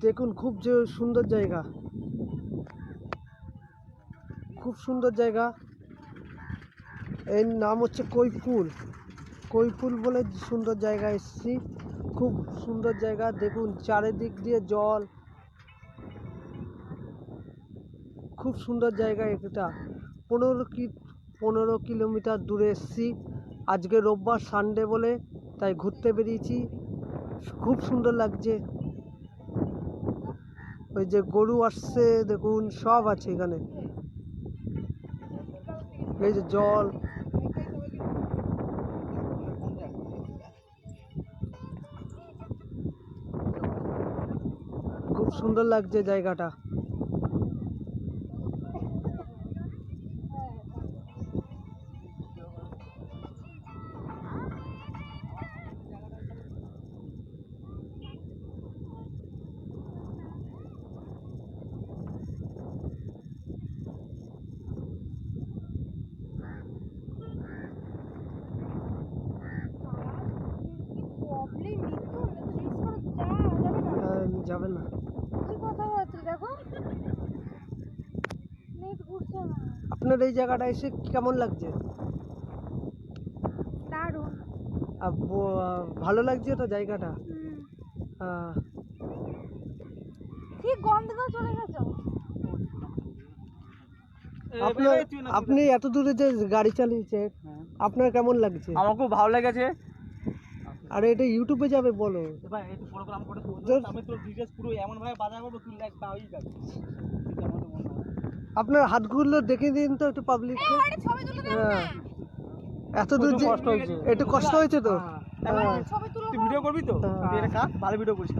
দেখুন, খুব যে সুন্দর জায়গা। খুব সুন্দর জায়গা। এর নাম হচ্ছে কৈপুল কৈপুল বলে সুন্দর জায়গা এসেছি। খুব সুন্দর জায়গা। দেখুন, চারিদিক দিয়ে জল। খুব সুন্দর জায়গা এটা। পনেরো কি, পনেরো কিলোমিটার দূরে এসেছি। আজকে রোববার সানডে বলে, তাই ঘুরতে বেরিয়েছি। খুব সুন্দর লাগছে। ওই যে গরু আসছে, দেখুন, সব আছে এখানে। এই যে জল। খুব সুন্দর লাগছে জায়গাটা। যাবে না? যাবে না। কি কথা বলছিস দেখো। নেট ঘুরছে না। আপনার এই জায়গাটা এসে কেমন লাগছে? ভালো লাগছে তো জায়গাটা? আপনি এত দূরে যে গাড়ি চালিয়েছে আপনার কেমন লাগছে? আমার খুব ভালো লেগেছে। আর এটা ইউটিউবে যাবে বলো এবার একটু প্রোগ্রাম করে আমি তোর ডিটেলস পুরো এমন ভাবে বাজার করব তুই যাবে। আপনার হাতগুলো দেখে দিন তো একটু পাবলিক হ্যাঁ এত দূর কষ্ট হয়েছে। একটু কষ্ট হয়েছে তো হ্যাঁ। হ্যাঁ। ভিডিও করবি তো হ্যাঁ। ভালো ভিডিও করিস